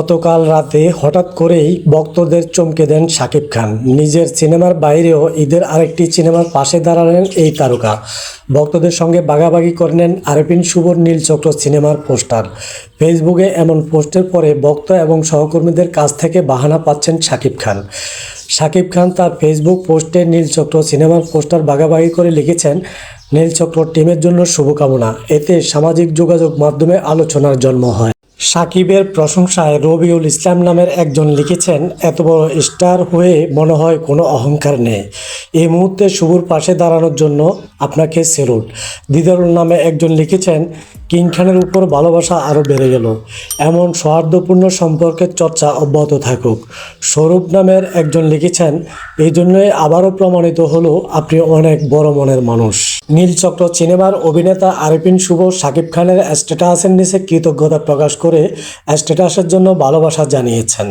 গতকাল রাতে হঠাৎ করেই ভক্তদের চমকে দেন শাকিব খান। নিজের সিনেমার বাইরেও ঈদের আরেকটি সিনেমার পাশে দাঁড়ালেন এই তারকা। ভক্তদের সঙ্গে বাগাবাগি করে নেন আরেফিন শুভর নীলচক্র সিনেমার পোস্টার। ফেসবুকে এমন পোস্টের পরে ভক্ত এবং সহকর্মীদের কাছ থেকে বাহানা পাচ্ছেন শাকিব খান। শাকিব খান তার ফেসবুক পোস্টে নীলচক্র সিনেমার পোস্টার বাগাবাগি করে লিখেছেন, নীলচক্র টিমের জন্য শুভকামনা। এতে সামাজিক যোগাযোগ মাধ্যমে আলোচনার জন্ম হয়। সাকিবের প্রশংসায় রবিউল ইসলাম নামের একজন লিখেছেন, এত বড় স্টার হয়ে মনে হয় কোনো অহংকার নেই। এই মুহূর্তে শুভর পাশে দাঁড়ানোর জন্য আপনাকে সেলুট। দিদারুল নামে একজন লিখেছেন, কিং খানের উপর ভালোবাসা আরও বেড়ে গেল। এমন সৌহার্দ্যপূর্ণ সম্পর্কের চর্চা অব্যাহত থাকুক। স্বরূপ নামের একজন লিখেছেন এই জন্যই আবারও প্রমাণিত হলো আপনি অনেক বড় মনের মানুষ। নীলচক্র সিনেমার অভিনেতা আরিফিন শুভ, শাকিব খানের স্ট্যাটাসের নিচে কৃতজ্ঞতা প্রকাশ করে স্ট্যাটাসের জন্য ভালোবাসা জানিয়েছেন।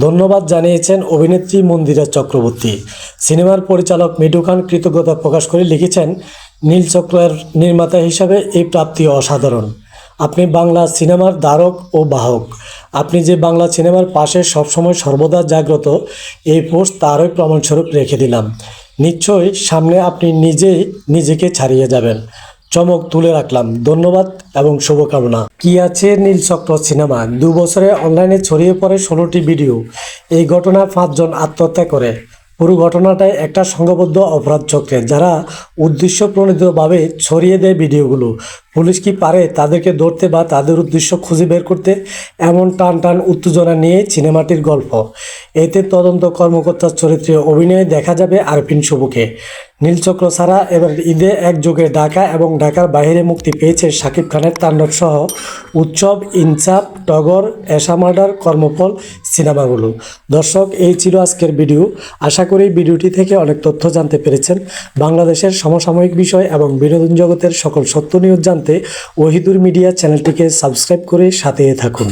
ধন্যবাদ জানিয়েছেন অভিনেত্রী মন্দিরা চক্রবর্তী। সিনেমার পরিচালক মিঠু খান কৃতজ্ঞতা প্রকাশ করে লিখেছেন নীলচক্রের নির্মাতা হিসাবে এই প্রাপ্তি অসাধারণ। আপনি বাংলা সিনেমার দ্বারক ও বাহক। আপনি যে বাংলা সিনেমার পাশে সবসময় সর্বদা জাগ্রত, এই পোস্ট তারই প্রমাণস্বরূপ রেখে দিলাম। নিশ্চয়ই সামনে আপনি নিজেই নিজেকে ছাড়িয়ে যাবেন। চমক তুলে রাখলাম। ধন্যবাদ এবং শুভকামনা। কি আছে নীলচক্র সিনেমা? দু বছরে অনলাইনে ছড়িয়ে পড়ে ষোলোটি ভিডিও। এই ঘটনা পাঁচজন আত্মহত্যা করে। পুরো ঘটনাটাই একটা সংঘবদ্ধ অপরাধ চক্রে, যারা উদ্দেশ্য প্রণীতভাবে ছড়িয়ে দেয় ভিডিওগুলো। পুলিশ কি পারে তাদেরকে ধরতে বা তাদের উদ্দেশ্য খুঁজে বের করতে এমন টান টান উত্তেজনা নিয়ে সিনেমাটির গল্প। এতে তদন্ত কর্মকর্তার চরিত্রে অভিনয়ে দেখা যাবে আরফিন শুভুকে। নীলচক্র ছাড়া এবার ঈদে একযোগে ঢাকা এবং ঢাকার বাইরে মুক্তি পেয়েছে শাকিব খানের তাণ্ডব সহ উৎসব, ইনসাফ, টগর, এশা মার্ডার, কর্মফল, সিনেমাগুলো। দর্শক, এই ছিল আজকের ভিডিও। আশা করি ভিডিওটি থেকে অনেক তথ্য জানতে পেরেছেন। বাংলাদেশের সমসাময়িক বিষয় এবং বিনোদন জগতের সকল সত্য নিউজ জানতে ওহিদুর মিডিয়া চ্যানেলটিকে সাবস্ক্রাইব করে সাথে থাকুন।